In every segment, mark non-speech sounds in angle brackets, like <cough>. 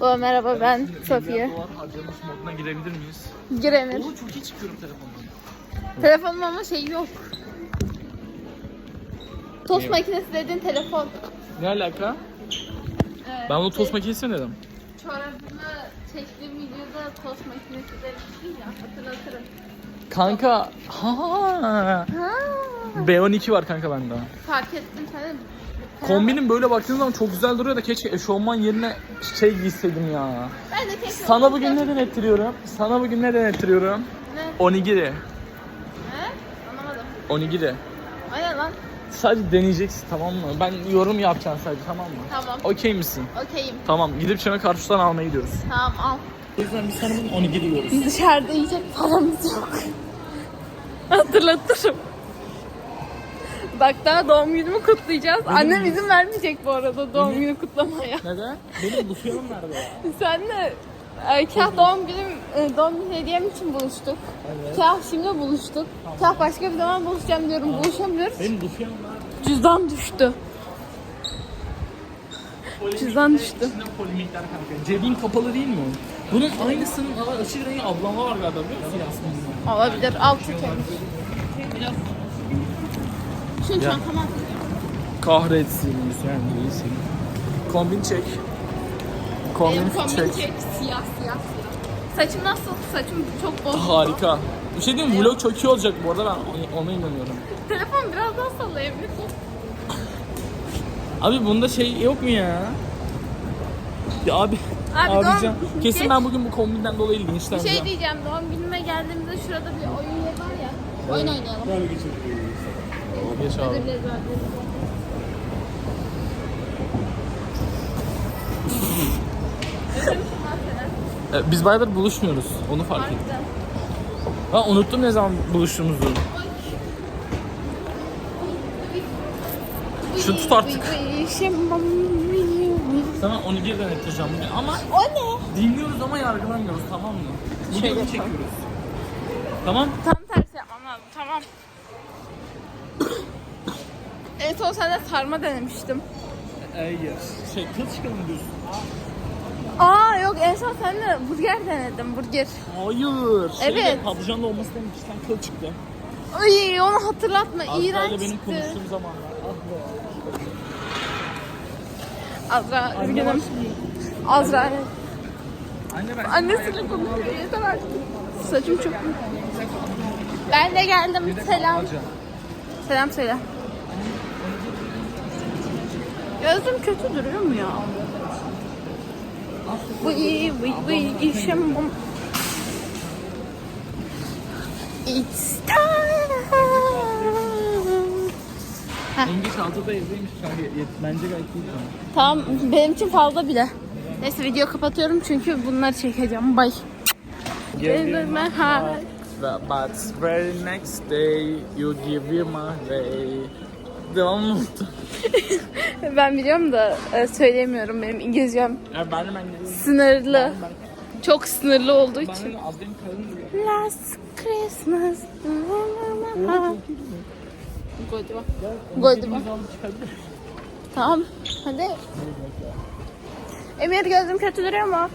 O merhaba ben Safiye. Harcamış moduna girebilir miyiz? Giremir. Oğlum çok iyi çıkıyorum telefondan. Telefonum ama şey yok. Tost makinesi dediğin telefon. Ne alaka? Evet, Ben bunu şey, tost makinesi mi dedim? Çorabını çektiğim videoda tost makinesi demiştin ya hatırlatırım. Kanka. Ha. Ha, B12 var kanka bende. fark ettim sen Kombinin böyle baktığın zaman çok güzel duruyor da keşke eşofman yerine şey giyseydim ya. Ben de keşke Sana bugün ne denettiriyorum? Sana bugün ne denettiriyorum? Ne? Onigiri. He? Anlamadım. Onigiri. Aynen lan. Sadece deneyeceksin tamam mı? Ben yorum yapacağım sadece tamam mı? Tamam. Okey misin? Okeyim. Tamam gidip Çemek Karşı'dan almaya gidiyoruz. Tamam al. O yüzden biz sana bugün onigiri yiyoruz. Biz dışarıda yiyecek paramız yok. <laughs> Hatırlatırım. Bak daha doğum günümü kutlayacağız. Annem izin vermeyecek bu arada doğum günü kutlamaya. Neden? Benim bu fiyonum nerede? <laughs> Senle e, kah doğum günüm, e, doğum günü hediyem için buluştuk. Evet. Kah şimdi buluştuk. Kah başka bir zaman buluşacağım diyorum. Buluşamıyoruz. Benim bu fiyonum nerede? Cüzdan düştü. Cüzdan düştü. İçinde polimikler kanka. Cebin kapalı değil mi? Bunun aynısının ama açık rengi ablama var galiba biliyor musun Yasmin'in? Olabilir. Al çekelim. Şunu Ya. çantama at. Kahretsin sen değilsin. Kombin çek. Kombin, Benim kombin çek. çek. Siyah siyah. Saçım nasıl? Saçım çok bozuldu. Harika. Bir şey diyeyim? Vlog çok iyi olacak bu arada ben ona- inanıyorum. Telefon biraz daha sallayabilir miyim? Abi bunda şey yok mu ya? Ya abi, Abi abi doğum- kesin geç. ben bugün bu kombinden dolayı Bir linçleneceğim. şey diyeceğim. Doğum günüme geldiğimizde şurada bir oyun yeri var ya. Oyun oynayalım. Geç abi. Dileriz abi. Ee, Biz bayağıdır buluşmuyoruz. Onu fark ettim. Ha unuttum ne zaman buluştuğumuzu. Şu tut artık. Sana onu geri deneteceğim bugün ama O ne? dinliyoruz ama yargılamıyoruz tamam mı? Bugün çekiyoruz. Tamam? Tam tersi yapmam lazım. Tamam. En son sende sarma denemiştim. Hayır. Şey kıl çıkalım diyorsun. Aa yok en son seninle burger denedim. Burger. Hayır. Şeyde, Evet. Patlıcanlı olması demek ki sen kıl çıktı. Ay onu hatırlatma. Azra'yla İğrenç benim çıktı. konuştuğum zamanlar. Ah be. Azra Anne üzgünüm. Azra. Anne ben. Annesiyle konuşuyor. Yeter artık. Saçım çok Ben de geldim. Selam. Selam söyle. Gözüm kötü duruyor mu ya? Vıy vıy vıy işim bum. It's time. Yengeç altıda evdeymiş kanka. Bence gayet iyi. Tamam benim için fazla bile. Neyse video kapatıyorum çünkü bunları çekeceğim. Bye. Give me heart. But very next day you give me my way. Devam unuttum. <laughs> Ben biliyorum da e, söyleyemiyorum benim İngilizcem Ya ben de ben de. sınırlı. Çok sınırlı olduğu Ben için. de karım diyor. Last Christmas. Godiva. Godiva. Tamam. Hadi. Emir gözüm kötü duruyor mu?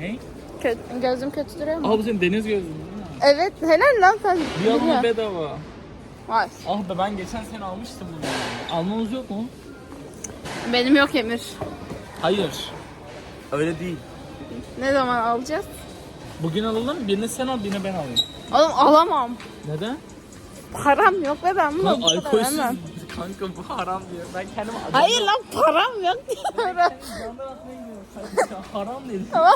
Ne? Kötü, gözüm kötü duruyor mu? Aa bu senin deniz gözlüğün değil mi? Evet. Helal lan sen. Bir alma bedava. Var. Ah be ben geçen sene almıştım bunu. Almamız yok mu? Benim yok Emir. Hayır. Öyle değil. Ne zaman alacağız? Bugün alalım. Birini sen al, birini ben alayım. Oğlum alamam. Neden? Param yok ve ben bunu bu kadar alkolsüz. vermem. <laughs> Kanka bu haram diyor. Ben kendime Hayır lan param yok diyorum. Sen haram dedin. Ama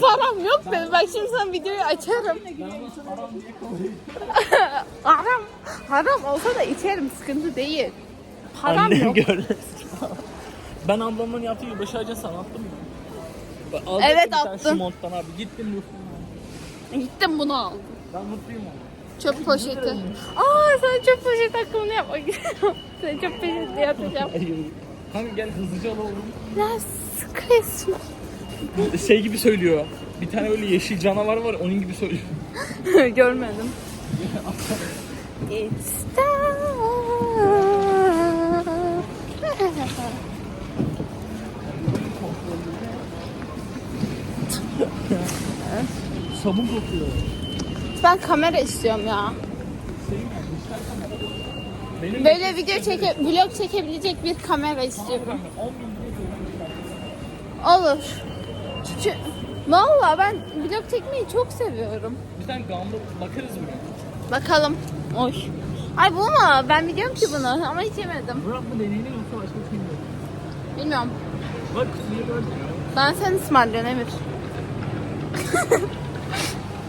param yok benim. Bak şimdi sen videoyu açarım. Ben ona haram diye koyayım. <laughs> Haram. Haram olsa da içerim. Sıkıntı değil. Param Annem yok. görmesin. <laughs> ben ablamın yaptığı yılbaşı ağacını sana attım mı? Bak, alacaktım Evet, bir tane attın. Şu monttan abi. Gittim mutluyum. Gittim bunu aldım. Ben mutluyum ama. Çöp poşeti. Aa <laughs> sen çöp poşeti yapmak istiyorum. Sen çöp poşeti yapacağım. Hayır. Kanka gel hızlıca alalım. Christmas. Şey gibi söylüyor. Bir tane böyle yeşil canavar var onun gibi söylüyor. <laughs> Görmedim. It's. Sabun kokuyor. Ben kamera istiyorum ya. Benim Böyle video çeke, vlog çekebilecek bir kamera istiyorum. 10 bin Olur. Çünkü Valla ben vlog çekmeyi çok seviyorum. Bir tane gamlı bakarız mı? Bakalım. Oy. Ay bu mu? Ben biliyorum ki bunu ama hiç yemedim. Burak mı deneyini yoksa başka bir şey mi? Bilmiyorum. Bak kutuyu gördün? Ben sen ısmarlıyorum Emir. <laughs>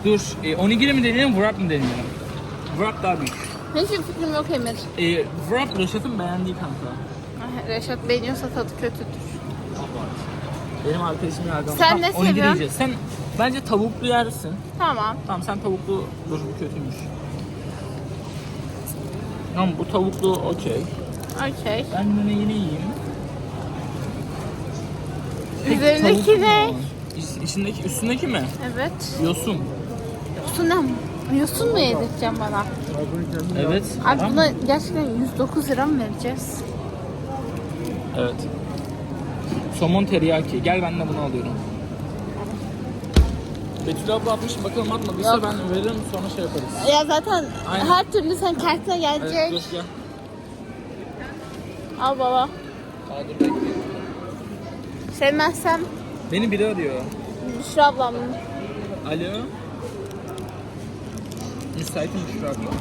Dur, e, onigiri mi deneyelim, wrap mı deneyelim? Wrap daha büyük. Hiçbir fikrim yok Emir. E, wrap Reşat'ın beğendiği kanka. Ay, Reşat beğeniyorsa tadı kötüdür. Benim arkadaşım yardım. Sen ne onigiri seviyorsun? yiyeceğiz. Sen bence tavuklu yersin. Tamam. Tamam sen tavuklu, dur bu kötüymüş. Tamam bu tavuklu okey. Okey. Ben yine yine yiyeyim. Üzerindeki Tavuk ne? mu? İç- İçindeki, üstündeki mi? Evet. Yosun. Yosun ne? Yosun mu yedirteceğim bana? Evet. Abi Tamam. buna gerçekten 109 lira mı vereceğiz? Evet. Somon teriyaki. Gel ben de bunu alıyorum. Betül abla atmış bakalım atmadıysa Yok. ben veririm sonra şey yaparız. Ya zaten Aynen. her türlü sen kartına gelecek. Evet dur gel. Al baba. Aa, dur bekle. Sevmezsem Beni biri arıyor. Büşra ablam. Alo. Müsaitim Büşra abla.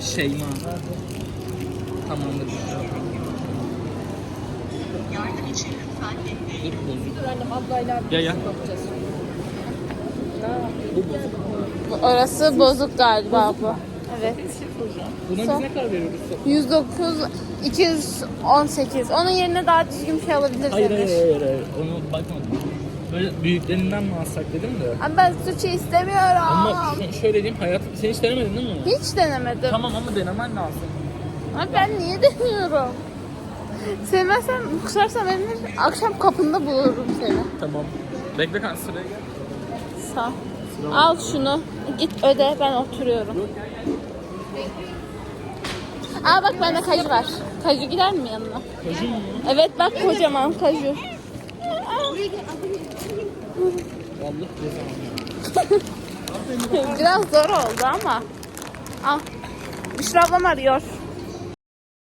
Şeyma. Tamamdır Büşra abla. Dur bozuk. Gel gel. Bu bozuk. Orası bozuk galiba bu. Evet. Buna biz Son. ne kadar veriyoruz? 109 218. Onun yerine daha düzgün bir şey alabiliriz. Hayır hayır hayır, hayır. Onu bakmadım. Böyle büyüklerinden mi alsak dedim de. Ama ben sushi istemiyorum. Ama şu- şöyle diyeyim hayat sen hiç denemedin değil mi? Hiç denemedim. Tamam ama denemen lazım. Ama ben niye deniyorum? Sevmezsen, kusarsan Emir, akşam kapında bulurum seni. Tamam. Bekle kan sıraya gel. Sağ. Al şunu. Git öde ben oturuyorum. Aa bak bende kaju var. Kaju gider mi yanına? Kaju mu? Evet bak kocaman kaju. <laughs> Biraz zor oldu ama. Al. Büşra ablam arıyor.